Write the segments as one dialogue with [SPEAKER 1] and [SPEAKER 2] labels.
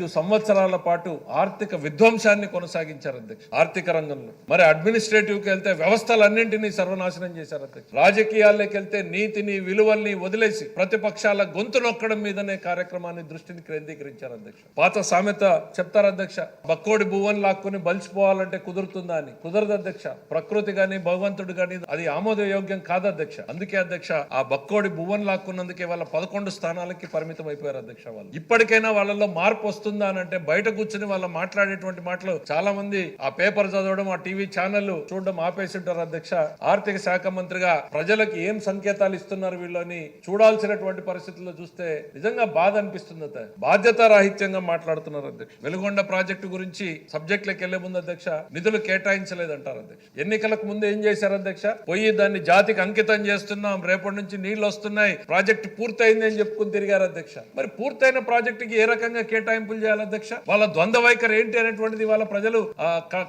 [SPEAKER 1] ఐదు సంవత్సరాల పాటు ఆర్థిక విధ్వంసాన్ని కొనసాగించారు అధ్యక్ష. ఆర్థిక రంగంలో. మరి అడ్మినిస్ట్రేటివ్కి వెళ్తే వ్యవస్థలన్నింటినీ సర్వనాశనం చేశారు అధ్యక్ష. రాజకీయాల్లోకి వెళ్తే నీతిని విలువల్ని వదిలేసి ప్రతిపక్షాల గొంతు నొక్కడం మీదనే కార్యక్రమాన్ని దృష్టిని కేంద్రీకరించారు అధ్యక్ష. పాత సామెత చెప్తారు అధ్యక్ష బక్కోడి భువన్ లాక్కుని బలిసిపోవాలంటే కుదురుతుందా అని. కుదరదు అధ్యక్ష. ప్రకృతి గాని భగవంతుడు గాని అది ఆమోదయోగ్యం కాదు అధ్యక్ష. అందుకే అధ్యక్ష ఆ బక్కోడి భువన్ లాక్కున్నందుకే వాళ్ళ పదకొండు స్థానాలకి పరిమితం అయిపోయారు అధ్యక్ష వాళ్ళు. ఇప్పటికైనా వాళ్ళలో మార్పు వస్తుంది అని అంటే బయట కూర్చుని వాళ్ళ మాట్లాడేటువంటి మాటలు చాలా మంది ఆ పేపర్ చదవడం ఆ టీవీ ఛానల్ చూడడం ఆపేసింటారు అధ్యక్ష. ఆర్థిక శాఖ మంత్రిగా ప్రజలకు ఏం సంకేతాలు ఇస్తున్నారు వీళ్ళని చూడాల్సినటువంటి పరిస్థితుల్లో చూస్తే నిజంగా బాధ అనిపిస్తుంది బాధ్యత రాహిత్యంగా మాట్లాడుతున్నారు అధ్యక్ష. వెలుగొండ ప్రాజెక్టు గురించి సబ్జెక్టులకు వెళ్ళే ముందు అధ్యక్ష నిధులు కేటాయించలేదంటారు అధ్యక్ష. ఎన్నికలకు ముందు ఏం చేశారు అధ్యక్ష? పోయి దాన్ని జాతికి అంకితం చేస్తున్నాం రేపటి నుంచి నీళ్ళు వస్తున్నాయి ప్రాజెక్టు పూర్తయింది అని చెప్పుకుని తిరిగారు అధ్యక్ష. మరి పూర్తయిన ప్రాజెక్టుకి ఏ రకంగా కేటాయింపు కేటాయింపులు చేయాలి అధ్యక్ష. వాళ్ళ ద్వంద్వ వైఖరి ఏంటి అనేటువంటిది వాళ్ళ ప్రజలు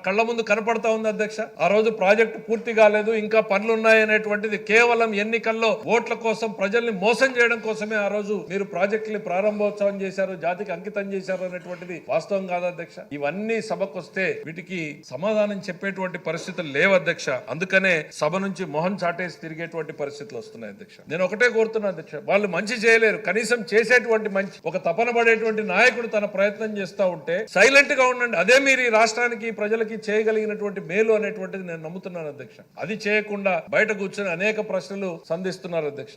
[SPEAKER 1] కళ్ళ ముందు కనపడతా ఉంది అధ్యక్ష. ఆ రోజు ప్రాజెక్టు పూర్తి కాలేదు ఇంకా పనులు ఉన్నాయి అనేటువంటిది కేవలం ఎన్నికల్లో ఓట్ల కోసం ప్రజల్ని మోసం చేయడం కోసమే ఆ రోజు మీరు ప్రాజెక్టుని ప్రారంభోత్సవం చేశారు జాతికి అంకితం చేశారు అనేటువంటిది వాస్తవం కాదు అధ్యక్ష. ఇవన్నీ సభకు వస్తే వీటికి సమాధానం చెప్పేటువంటి పరిస్థితులు లేవు అధ్యక్ష. అందుకనే సభ నుంచి మొహం చాటేసి తిరిగేటువంటి పరిస్థితులు వస్తున్నాయి అధ్యక్ష. నేను ఒకటే కోరుతున్నా అధ్యక్ష వాళ్ళు మంచి చేయలేరు. కనీసం చేసేటువంటి మంచి ఒక తపన పడేటువంటి నాయకుడు తన ప్రయత్నం చేస్తా ఉంటే సైలెంట్గా ఉండండి. అదే మీరు ఈ రాష్ట్రానికి ప్రజలకి చేయగలిగినటువంటి మేలు అనేటువంటిది నేను నమ్ముతున్నాను అధ్యక్ష. అది చేయకుండా బయట కూర్చొని అనేక ప్రశ్నలు సంధిస్తున్నారు అధ్యక్ష.